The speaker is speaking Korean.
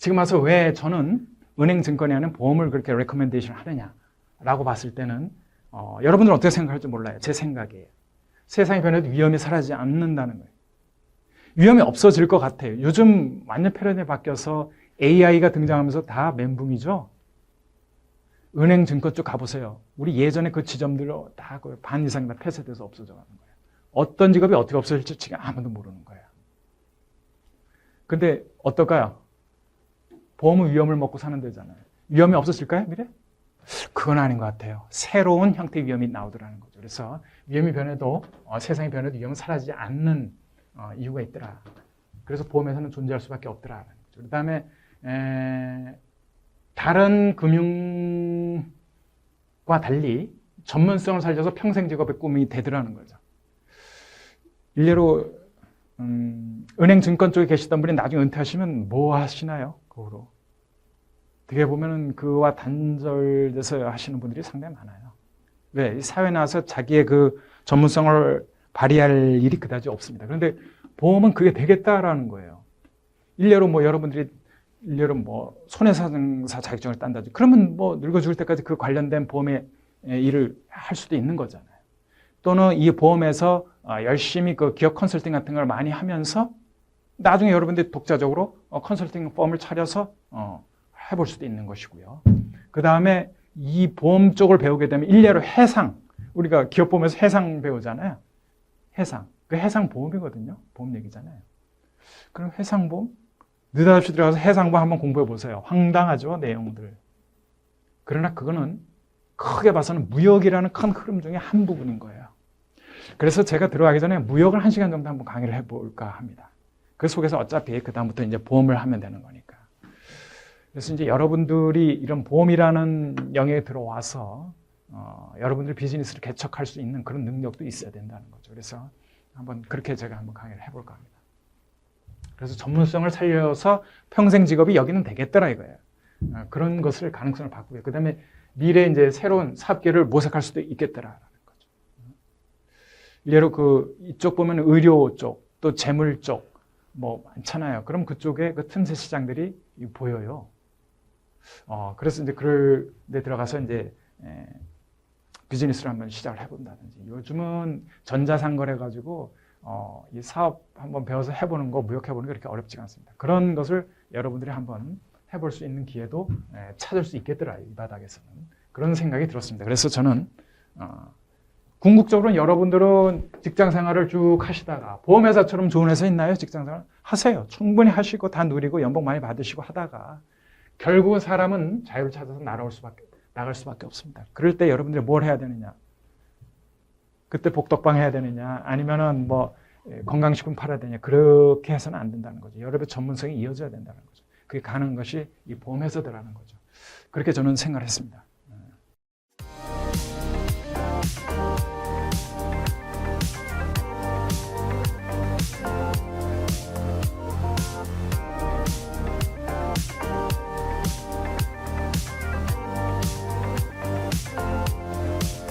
지금 와서 왜 저는 은행 증권에 하는 보험을 그렇게 레코멘데이션 하느냐라고 봤을 때는 어, 여러분들은 어떻게 생각할지 몰라요. 제 생각이에요. 세상이 변해도 위험이 사라지지 않는다는 거예요. 위험이 없어질 것 같아요. 요즘 완전 패러다임이 바뀌어서 AI가 등장하면서 다 멘붕이죠. 은행 증권 쪽 가보세요. 우리 예전에 그 지점들로 다반 이상 다 폐쇄돼서 없어져 가는 거예요. 어떤 직업이 어떻게 없어질지 지금 아무도 모르는 거예요. 근데 어떨까요? 보험은 위험을 먹고 사는 데잖아요. 위험이 없어질까요, 미래? 그건 아닌 것 같아요. 새로운 형태의 위험이 나오더라는 거죠. 그래서 위험이 변해도 어, 세상이 변해도 위험은 사라지지 않는 어, 이유가 있더라. 그래서 보험에서는 존재할 수밖에 없더라. 그 다음에 다른 금융과 달리 전문성을 살려서 평생 직업의 꿈이 되더라는 거죠. 일례로 음, 은행 증권 쪽에 계시던 분이 나중에 은퇴하시면 뭐 하시나요? 그 후로. 어떻게 보면은 그와 단절돼서 하시는 분들이 상당히 많아요. 왜? 이 사회 나와서 자기의 그 전문성을 발휘할 일이 그다지 없습니다. 그런데 보험은 그게 되겠다라는 거예요. 일례로 뭐 여러분들이 일례로 뭐 손해사정사 자격증을 딴다지. 그러면 뭐 늙어 죽을 때까지 그 관련된 보험의 일을 할 수도 있는 거잖아요. 또는 이 보험에서 아, 열심히 그 기업 컨설팅 같은 걸 많이 하면서 나중에 여러분들이 독자적으로 어, 컨설팅 펌을 차려서 어, 해볼 수도 있는 것이고요. 그 다음에 이 보험 쪽을 배우게 되면 일례로 해상, 우리가 기업 보험에서 해상 배우잖아요. 해상. 그 해상 보험이거든요. 보험 얘기잖아요. 그럼 해상 보험? 느닷없이 들어가서 해상 보험 한번 공부해 보세요. 황당하죠, 내용들. 그러나 그거는 크게 봐서는 무역이라는 큰 흐름 중에 한 부분인 거예요. 그래서 제가 들어가기 전에 무역을 한 시간 정도 한번 강의를 해볼까 합니다. 그 속에서 어차피 그다음부터 이제 보험을 하면 되는 거니까. 그래서 이제 여러분들이 이런 보험이라는 영역에 들어와서 어, 여러분들 비즈니스를 개척할 수 있는 그런 능력도 있어야 된다는 거죠. 그래서 한번 그렇게 제가 한번 강의를 해볼까 합니다. 그래서 전문성을 살려서 평생 직업이 여기는 되겠더라 이거예요. 어, 그런 것을 가능성을 바꾸고 그 다음에 미래 이제 새로운 사업계를 모색할 수도 있겠더라라는 거죠. 예로 그 이쪽 보면 의료 쪽, 또 재물 쪽, 뭐 많잖아요. 그럼 그쪽에 그 틈새 시장들이 보여요. 어, 그래서 이제 그럴 데 들어가서 이제 에, 비즈니스를 한번 시작을 해본다든지. 요즘은 전자상거래 가지고 어, 이 사업 한번 배워서 해보는 거, 무역해보는 게 그렇게 어렵지가 않습니다. 그런 것을 여러분들이 한번 해볼 수 있는 기회도 에, 찾을 수 있겠더라, 이 바닥에서는. 그런 생각이 들었습니다. 그래서 저는, 어, 궁극적으로는 여러분들은 직장 생활을 쭉 하시다가, 보험회사처럼 좋은 회사 있나요? 직장 생활? 하세요. 충분히 하시고, 다 누리고, 연봉 많이 받으시고 하다가, 결국은 사람은 자유를 찾아서 날아올 수밖에, 나갈 수밖에 없습니다. 그럴 때 여러분들이 뭘 해야 되느냐? 그때 복덕방 해야 되느냐? 아니면은 뭐, 건강식품 팔아야 되냐? 그렇게 해서는 안 된다는 거죠. 여러분의 전문성이 이어져야 된다는 거죠. 그게 가는 것이 이 보험회사들라는 거죠. 그렇게 저는 생각을 했습니다.